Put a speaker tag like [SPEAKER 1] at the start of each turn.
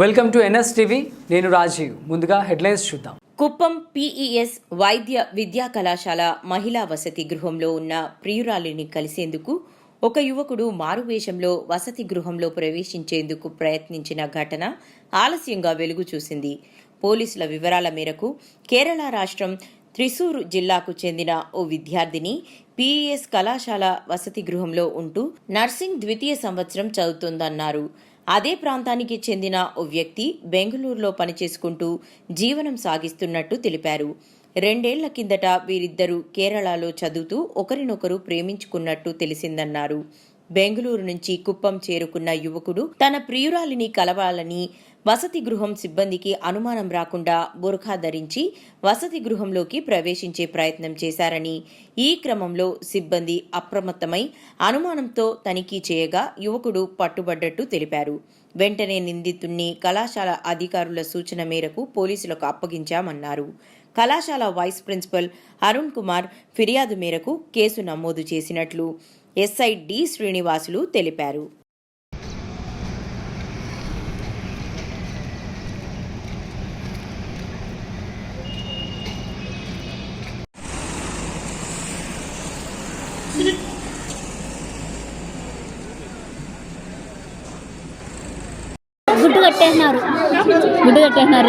[SPEAKER 1] Welcome to NS TV నేను రాజీవ్. ముందుగా headlines చూద్దాం.
[SPEAKER 2] కుప్పం పీఈఎస్ వైద్య విద్యా కళాశాల మహిళా వసతి గృహంలో ఉన్న ప్రియురాలిని కలిసేందుకు ఒక యువకుడు మారువేషంలో వసతి గృహంలో ప్రవేశించేందుకు ప్రయత్నించిన ఘటన ఆలస్యంగా వెలుగు చూసింది. పోలీసుల వివరాల మేరకు కేరళ రాష్ట్రం త్రిశూర్ జిల్లాకు చెందిన ఓ విద్యార్థిని పీఈఎస్ కళాశాల వసతి గృహంలో ఉంటూ నర్సింగ్ ద్వితీయ సంవత్సరం చదువుతోందన్నారు. అదే ప్రాంతానికి చెందిన ఓ వ్యక్తి బెంగళూరులో పనిచేసుకుంటూ జీవనం సాగిస్తున్నట్టు తెలిపారు. రెండేళ్ళ కిందట వీరిద్దరూ కేరళలో చదువుతూ ఒకరినొకరు ప్రేమించుకున్నట్టు తెలిసిందన్నారు. బెంగళూరు నుంచి కుప్పం చేరుకున్న యువకుడు తన ప్రియురాలిని కలవాలని వసతి గృహం సిబ్బందికి అనుమానం రాకుండా బురఖా ధరించి వసతి గృహంలోకి ప్రవేశించే ప్రయత్నం చేశారని ఈ క్రమంలో సిబ్బంది అప్రమత్తమై అనుమానంతో తనిఖీ చేయగా యువకుడు పట్టుబడ్డట్టు తెలిపారు. వెంటనే నిందితుణ్ణి కళాశాల అధికారుల సూచన మేరకు పోలీసులకు అప్పగించామన్నారు. కళాశాల వైస్ ప్రిన్సిపల్ అరుణ్ కుమార్ ఫిర్యాదు మేరకు కేసు నమోదు చేసినట్లు ఎస్ఐ డి శ్రీనివాసులు తెలిపారు.
[SPEAKER 3] గుడ్డు కట్టేసినారు గుడ్డు కట్టేసినారు